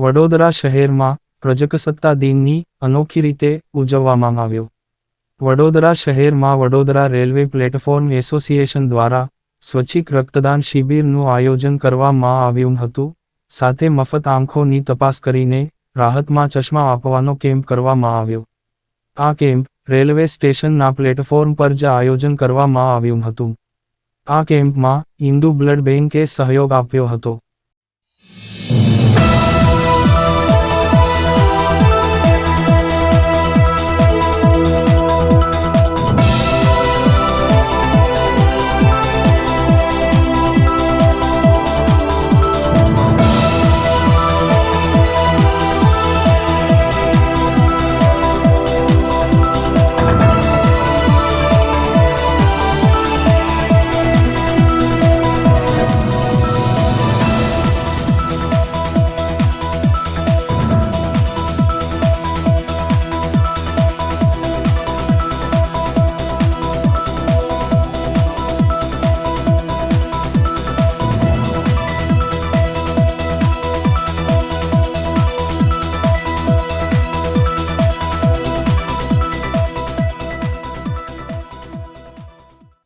વડોદરા શહેરમાં પ્રજાસત્તા દિનની અનોખી રીતે ઉજવવામાં આવ્યો. વડોદરા શહેરમાં વડોદરા રેલવે પ્લેટફોર્મ એસોસિએશન દ્વારા સ્વૈચ્છિક રક્તદાન શિબિરનું આયોજન કરવામાં આવ્યું હતું. સાથે મફત આંખોની તપાસ કરીને રાહતમાં ચશ્મા આપવાનો કેમ્પ કરવામાં આવ્યો. આ કેમ્પ રેલવે સ્ટેશનના પ્લેટફોર્મ પર જ આયોજન કરવામાં આવ્યું હતું. આ કેમ્પમાં ઇન્દુ બ્લડ બેંકે સહયોગ આપ્યો હતો.